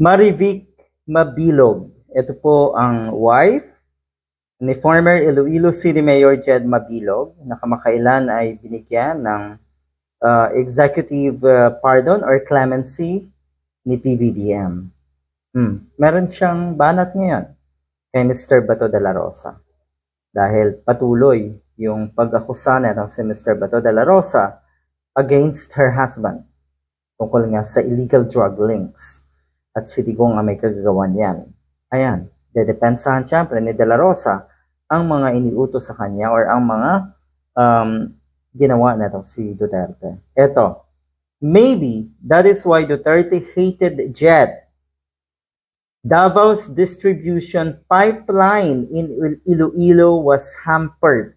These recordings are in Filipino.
Marivic Mabilog. Ito po ang wife ni former Iloilo City Mayor Jed Mabilog na kamakailan ay binigyan ng uh, executive uh, pardon or clemency ni PBBM. Hmm. Meron siyang banat ngayon kay Mr. Bato de la Rosa. Dahil patuloy yung pag-akusa nito si Mr. Bato de la Rosa against her husband tungkol nga sa illegal drug links at si Digong ang may kagagawan yan. Ayan, dedepensahan siyempre ni De La Rosa ang mga iniutos sa kanya or ang mga um, ginawa na si Duterte. Ito, maybe that is why Duterte hated Jed. Davao's distribution pipeline in Il- Iloilo was hampered.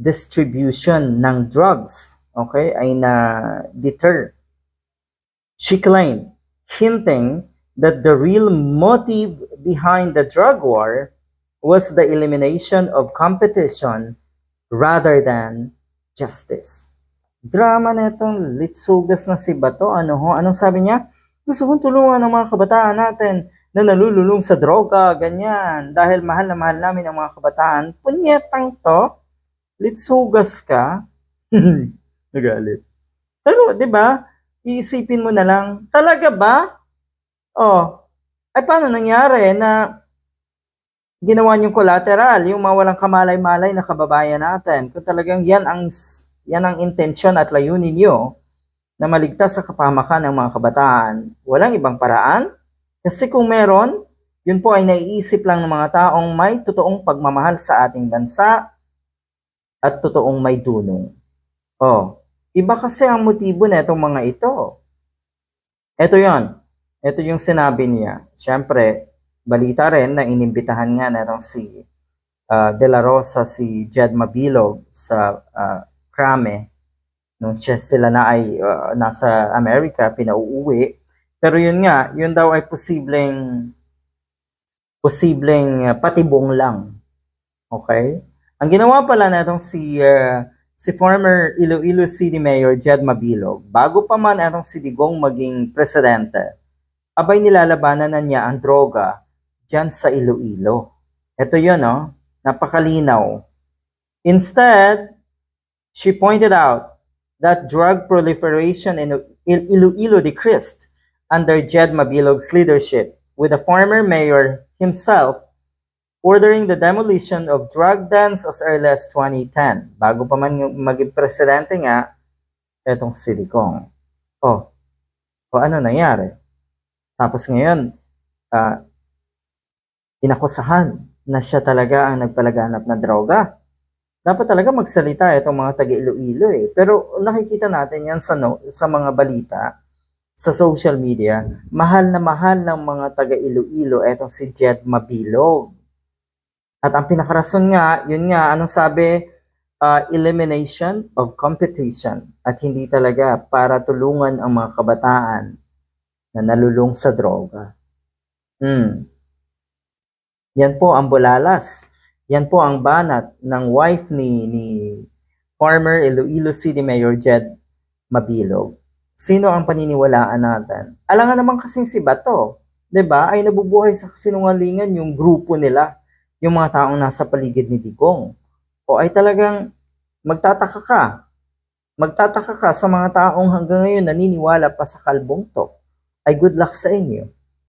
Distribution ng drugs, okay, ay na-deter. She claimed, hinting that the real motive behind the drug war was the elimination of competition rather than justice. Drama na itong litsugas na si Bato. Ano ho? Anong sabi niya? Gusto kong tulungan ang mga kabataan natin na nalululong sa droga, ganyan. Dahil mahal na mahal namin ang mga kabataan. Punyetang to. Litsugas ka. Nagalit. Pero, di ba, iisipin mo na lang, talaga ba? Oh, ay paano nangyari na ginawa niyong collateral, yung mga walang kamalay-malay na kababayan natin. Kung talagang yan ang yan ang intensyon at layunin niyo na maligtas sa kapamakan ng mga kabataan, walang ibang paraan. Kasi kung meron, yun po ay naiisip lang ng mga taong may totoong pagmamahal sa ating bansa at totoong may dunong. Oh, iba kasi ang motibo na itong mga ito. Ito yon. Ito yung sinabi niya. Siyempre, balita rin na inimbitahan nga na si uh, De La Rosa, si Jed Mabilog sa uh, Krame. Nung siya sila na ay uh, nasa Amerika, pinauuwi. Pero yun nga, yun daw ay posibleng posibleng patibong lang. Okay? Ang ginawa pala na itong si uh, si former Iloilo City Mayor Jed Mabilog, bago pa man itong si Digong maging presidente, abay nilalabanan na niya ang droga dyan sa Iloilo. Ito yun, no? Napakalinaw. Instead, she pointed out that drug proliferation in Il- Iloilo decreased under Jed Mabilog's leadership, with the former mayor himself ordering the demolition of drug dens as early as 2010. Bago pa man maging presidente nga, etong si Digong. Oh, o ano nangyari? Tapos ngayon, uh, inakusahan na siya talaga ang nagpalaganap ng droga. Dapat talaga magsalita itong mga taga Iloilo eh. Pero nakikita natin yan sa, no, sa mga balita, sa social media, mahal na mahal ng mga taga Iloilo etong si Jed Mabilog. At ang pinakarason nga, yun nga, anong sabi, uh, elimination of competition at hindi talaga para tulungan ang mga kabataan na nalulung sa droga. Hmm. Yan po ang bulalas. Yan po ang banat ng wife ni, ni former Iloilo City Mayor Jed Mabilog. Sino ang paniniwalaan natin? Alangan naman kasing si Bato, 'di ba? Ay nabubuhay sa kasinungalingan yung grupo nila, yung mga taong nasa paligid ni Digong. O ay talagang magtataka ka. Magtataka ka sa mga taong hanggang ngayon naniniwala pa sa kalbong to. Ay good luck sa inyo.